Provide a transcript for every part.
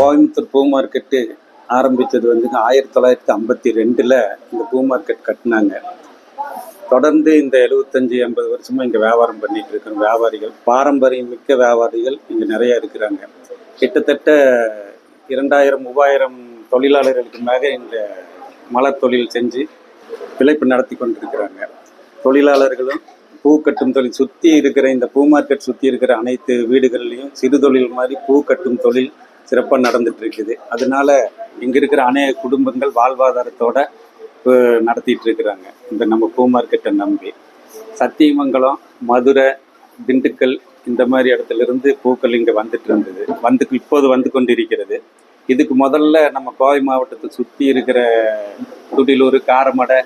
கோயம்புத்தூர் பூ மார்க்கெட்டு ஆரம்பித்தது வந்துங்க ஆயிரத்தி தொள்ளாயிரத்தி ஐம்பத்தி ரெண்டில் இந்த பூ மார்க்கெட் கட்டினாங்க. தொடர்ந்து இந்த எழுபத்தஞ்சி எண்பது வருஷமாக இங்கே வியாபாரம் பண்ணிட்டு இருக்கிற வியாபாரிகள் பாரம்பரியம் மிக்க வியாபாரிகள் இங்கே நிறையா இருக்கிறாங்க. கிட்டத்தட்ட இரண்டாயிரம் மூவாயிரம் தொழிலாளர்களுக்கு மேலே இந்த மலர் தொழில் செஞ்சு பிழைப்பு நடத்தி கொண்டிருக்கிறாங்க. தொழிலாளர்களும் பூ கட்டும் தொழில் சுற்றி இருக்கிற இந்த பூ மார்க்கெட் சுற்றி இருக்கிற அனைத்து வீடுகள்லையும் சிறு தொழில் மாதிரி பூ கட்டும் தொழில் சிறப்பாக நடந்துட்டு இருக்குது. அதனால இங்கே இருக்கிற அநேக குடும்பங்கள் வாழ்வாதாரத்தோடு நடத்திட்டு இருக்கிறாங்க. இந்த நம்ம பூ மார்க்கெட்டை நம்பி. சத்தியமங்கலம் மதுரை திண்டுக்கல் இந்த மாதிரி இடத்துல இருந்து பூக்கள் இங்கே வந்துட்டு இருந்தது. வந்து இப்போது வந்து கொண்டிருக்கிறது. இதுக்கு முதல்ல நம்ம கோவை மாவட்டத்தை சுற்றி இருக்கிற துடிலூர் காரமடை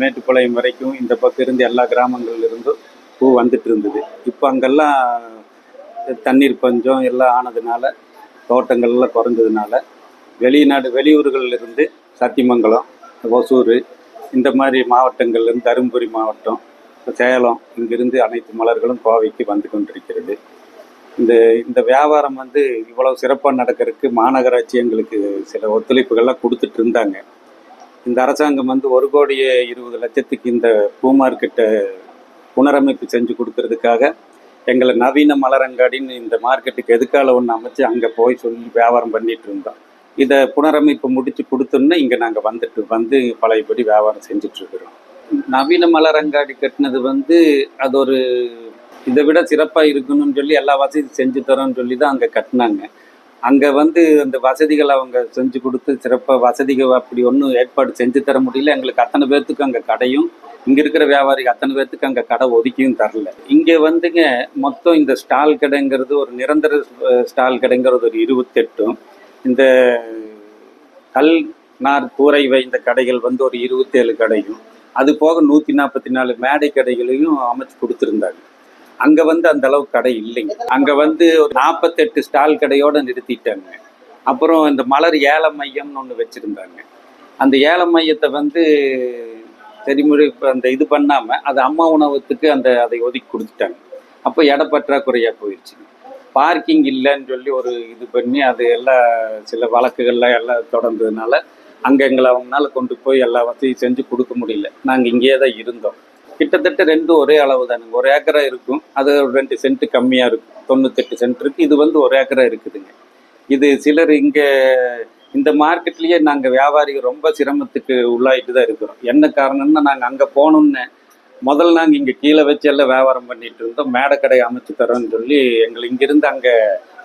மேட்டுப்பாளையம் வரைக்கும் இந்த பக்கம் இருந்து எல்லா கிராமங்கள்ல இருந்தும் பூ வந்துட்டு இருந்தது. இப்போ அங்கெல்லாம் தண்ணீர் பஞ்சம் எல்லாம் ஆனதுனால தோட்டங்கள்லாம் குறைஞ்சதுனால வெளிநாடு வெளியூர்களில் இருந்து சத்தியமங்கலம் ஒசூர் இந்த மாதிரி மாவட்டங்கள்லேருந்து தருமபுரி மாவட்டம் சேலம் இங்கிருந்து அனைத்து மலர்களும் கோவைக்கு வந்து கொண்டிருக்கிறது. இந்த இந்த வியாபாரம் வந்து இவ்வளவு சிறப்பாக நடக்கிறதுக்கு மாநகராட்சி எங்களுக்கு சில ஒத்துழைப்புகள்லாம் கொடுத்துட்டு இருந்தாங்க. இந்த அரசாங்கம் வந்து ஒரு கோடியே இருபது லட்சத்துக்கு இந்த பூ மார்க்கெட்டை புனரமைப்பு செஞ்சு கொடுக்கறதுக்காக எங்களை நவீன மலரங்காடின்னு இந்த மார்க்கெட்டுக்கு எதுக்கால ஒன்று அமைச்சு அங்கே போய் சொல்லி வியாபாரம் பண்ணிட்டு இருந்தோம். இதை புனரமைப்பு முடித்து கொடுத்தோன்னே இங்கே நாங்கள் வந்துட்டு வந்து பழையபடி வியாபாரம் செஞ்சிட்ருக்குறோம் நவீன மலரங்காடி கட்டினது வந்து அது ஒரு இதை விட சிறப்பாக இருக்கணும்னு சொல்லி எல்லா வசதியும் செஞ்சு தரோம்னு சொல்லி தான் அங்கே கட்டினாங்க. அங்கே வந்து அந்த வசதிகள் அவங்க செஞ்சு கொடுத்து சிறப்பாக வசதிகள் அப்படி ஒன்றும் ஏற்பாடு செஞ்சு தர முடியல. எங்களுக்கு அத்தனை பேர்த்துக்கு அங்கே கடையும். இங்கே இருக்கிற வியாபாரிக்கு அத்தனை பேர்த்துக்கு அங்கே கடை ஒதுக்கியும் தரல. இங்கே வந்துங்க மொத்தம் இந்த ஸ்டால் கடைங்கிறது ஒரு நிரந்தர ஸ்டால் கடைங்கிறது ஒரு இருபத்தெட்டும் இந்த கல் நார் கூரை வைந்த கடைகள் வந்து ஒரு இருபத்தேழு கடையும். அது போக நூற்றி நாற்பத்தி நாலு மேடை கடைகளையும் அமைச்சு கொடுத்துருந்தாங்க. அங்கே வந்து அந்த அளவு கடை இல்லைங்க. அங்கே வந்து ஒரு நாற்பத்தெட்டு ஸ்டால் கடையோட நிறுத்திட்டாங்க. அப்புறம் இந்த மலர் ஏல மையம்னு ஒன்று வச்சுருந்தாங்க. அந்த ஏல மையத்தை வந்து தெரிமுறை இப்போ அந்த இது பண்ணாமல் அது அம்மா உணவத்துக்கு அந்த அதை ஒதுக்கி கொடுத்துட்டாங்க. அப்போ இட பற்றாக்குறையாக போயிடுச்சு பார்க்கிங் இல்லைன்னு சொல்லி ஒரு இது பண்ணி அது எல்லாம் சில வழக்குகள்லாம் எல்லாம் தொடர்ந்ததுனால அங்கே எங்களை அவங்களால கொண்டு போய் எல்லா வசதியும் செஞ்சு கொடுக்க முடியல. நாங்கள் இங்கேயே தான் இருந்தோம். கிட்டத்தட்ட ரெண்டும் ஒரே அளவு தானுங்க. ஒரு ஏக்கரா இருக்கும். அது ஒரு ரெண்டு சென்ட் கம்மியாக இருக்கும். தொண்ணூத்தெட்டு சென்ட் இருக்குது இது வந்து ஒரு ஏக்கரா இருக்குதுங்க. இது சிலர் இங்கே இந்த மார்க்கெட்லேயே நாங்கள் வியாபாரிகள் ரொம்ப சிரமத்துக்கு உள்ளாயிட்டு தான் இருக்கிறோம். என்ன காரணம்னா நாங்கள் அங்கே போகணுன்னு முதல்ல நாங்கள் இங்கே கீழே வச்சு எல்லாம் வியாபாரம் பண்ணிட்டு இருந்தோம். மேடக்கடை அமைச்சு தரோன்னு சொல்லி எங்களை இங்கிருந்து அங்கே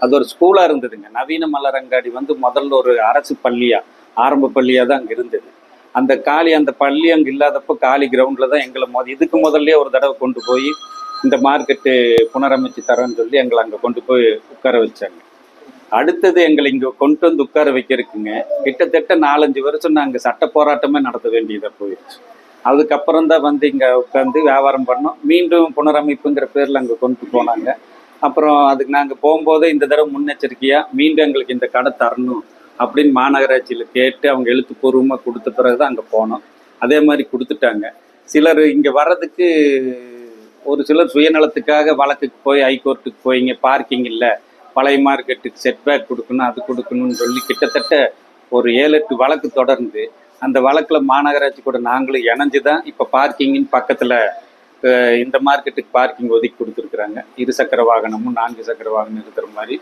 அது ஒரு ஸ்கூலாக இருந்ததுங்க. நவீன மலரங்காடி வந்து முதல்ல ஒரு அரசு பள்ளியாக ஆரம்ப பள்ளியாக தான் அங்கே இருந்தது. அந்த காலி அந்த பள்ளி அங்கே இல்லாதப்போ காலி கிரவுண்டில் தான் எங்களை மொத இதுக்கு முதல்ல ஒரு தடவை கொண்டு போய் இந்த மார்க்கெட்டு புனரமைச்சு தரோன்னு சொல்லி எங்களை அங்கே கொண்டு போய் உட்கார வச்சாங்க. அடுத்தது எங்களை இங்கே கொண்டு வந்து உட்கார வைக்கிறதுக்குங்க கிட்டத்தட்ட நாலஞ்சு வருஷம் நாங்கள் சட்ட போராட்டமே நடத்த வேண்டியதாக போயிடுச்சு அதுக்கப்புறம் தான் வந்து இங்கே உட்காந்து வியாபாரம் பண்ணோம். மீண்டும் புனரமைப்புங்கிற பேரில் அங்கே கொண்டு போனாங்க. அப்புறம் அதுக்கு நாங்கள் போகும்போதே இந்த தடவை முன்னெச்சரிக்கையாக மீண்டும் எங்களுக்கு இந்த கடை தரணும். அப்படின்னு மாநகராட்சியில் கேட்டு அவங்க எழுத்துப்பூர்வமாக கொடுத்த பிறகு தான் அங்கே போனோம். அதே மாதிரி கொடுத்துட்டாங்க. சிலர் இங்கே வர்றதுக்கு ஒரு சிலர் சுயநலத்துக்காக வழக்குக்கு போய் ஹைகோர்ட்டுக்கு போய் இங்கே பார்க்கிங் இல்லை. பழைய மார்க்கெட்டுக்கு செட்பேக் கொடுக்கணும் அது கொடுக்கணும்னு சொல்லி கிட்டத்தட்ட ஒரு ஏழு எட்டு வழக்கு தொடர்ந்து அந்த வழக்கில் மாநகராட்சி கூட நாங்களும் இணைஞ்சு தான் இப்போ பார்க்கிங்கின்னு பக்கத்தில் இந்த மார்க்கெட்டுக்கு பார்க்கிங் ஒதுக்கி கொடுத்துருக்குறாங்க. இரு சக்கர வாகனமும் நான்கு சக்கர வாகனம் இருக்கிற மாதிரி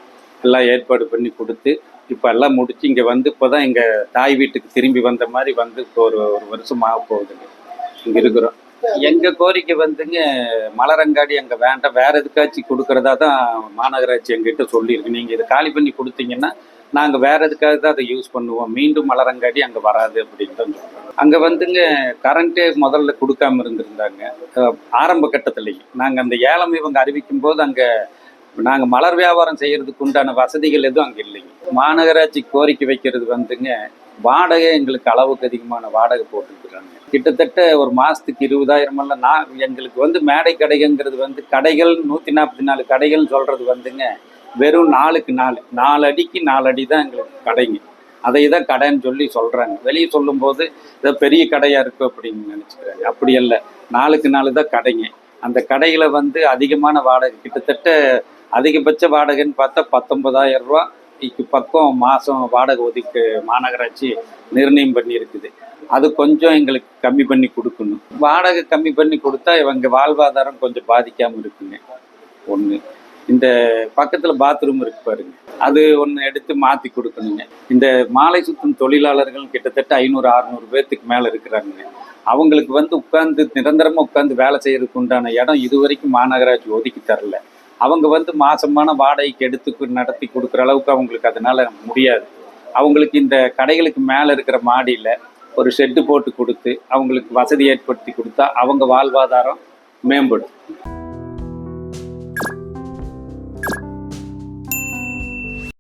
எல்லாம் ஏற்பாடு பண்ணி கொடுத்து இப்போ எல்லாம் முடிச்சு இங்கே வந்து இப்போ தான் எங்கள் தாய் வீட்டுக்கு திரும்பி வந்த மாதிரி வந்து இப்போ ஒரு ஒரு வருஷம் ஆக போகுதுங்க. இங்கே இருக்கிறோம். எங்கள் கோரிக்கை வந்துங்க மலரங்காடி அங்கே வேண்டாம் வேற எதுக்காச்சும் கொடுக்குறதா தான் மாநகராட்சி எங்கிட்ட சொல்லியிருக்கு. நீங்கள் இதை காலி பண்ணி கொடுத்தீங்கன்னா நாங்கள் வேற எதுக்காக தான் அதை யூஸ் பண்ணுவோம். மீண்டும் மலரங்காடி அங்கே வராது அப்படின்னு தான் சொல்கிறோம் அங்கே வந்துங்க கரண்ட்டே முதல்ல கொடுக்காம இருந்திருந்தாங்க. ஆரம்ப கட்டத்துலேயும் நாங்கள் அந்த ஏலம் இவங்க அறிவிக்கும் போது அங்கே நாங்கள் மலர் வியாபாரம் செய்யறதுக்கு உண்டான வசதிகள் எதுவும் அங்கே இல்லைங்க மாநகராட்சி கோரிக்கை வைக்கிறது வந்துங்க வாடகை எங்களுக்கு அளவுக்கு அதிகமான வாடகை போட்டுருக்குறாங்க. கிட்டத்தட்ட ஒரு மாதத்துக்கு இருபதாயிரம் எல்லாம் நான் எங்களுக்கு வந்து மேடை கடைகங்கிறது வந்து கடைகள் நூற்றி நாற்பத்தி நாலு கடைகள்னு சொல்கிறது வந்துங்க வெறும் நாலுக்கு நாலு நாலு அடிக்கு நாலு அடி தான் எங்களுக்கு கடைங்க. அதை தான் கடைன்னு சொல்லி சொல்கிறாங்க வெளியே சொல்லும்போது ஏதோ பெரிய கடையாக இருக்கும் அப்படின்னு நினச்சிக்கிறாங்க. அப்படி இல்லை நாலுக்கு நாலு தான் கடைங்க. அந்த கடையில் வந்து அதிகமான வாடகை. கிட்டத்தட்ட அதிகபட்ச வாடகைன்னு பார்த்தா பத்தொன்பதாயிரம் ரூபா. பக்கம் மாதம் வாடகை ஒதுக்கு மாநகராட்சி நிர்ணயம் பண்ணியிருக்குது. அது கொஞ்சம் எங்களுக்கு கம்மி பண்ணி கொடுக்கணும். வாடகை கம்மி பண்ணி கொடுத்தா இவங்க வாழ்வாதாரம் கொஞ்சம் பாதிக்காமல் இருக்குங்க. ஒன்று இந்த பக்கத்தில் பாத்ரூம் இருக்கு பாருங்க. அது ஒன்று எடுத்து மாற்றி கொடுக்கணுங்க. இந்த மாலை சுத்தும் தொழிலாளர்கள் கிட்டத்தட்ட ஐநூறு அறுநூறு பேர்த்துக்கு மேலே இருக்கிறாங்க. அவங்களுக்கு வந்து உட்கார்ந்து நிரந்தரமாக உட்கார்ந்து வேலை செய்கிறதுக்கு உண்டான இடம் இது வரைக்கும் மாநகராட்சி ஒதுக்கி தரல. அவங்க வந்து மாசமான வாடகைக்கு எடுத்து நடத்தி கொடுக்குற அளவுக்கு அவங்களுக்கு அதனால் முடியாது. அவங்களுக்கு இந்த கடைகளுக்கு மேலே இருக்கிற மாடியில் ஒரு ஷெட்டு போட்டு கொடுத்து அவங்களுக்கு வசதி ஏற்படுத்தி கொடுத்தா அவங்க வாழ்வாதாரம் மேம்படும்.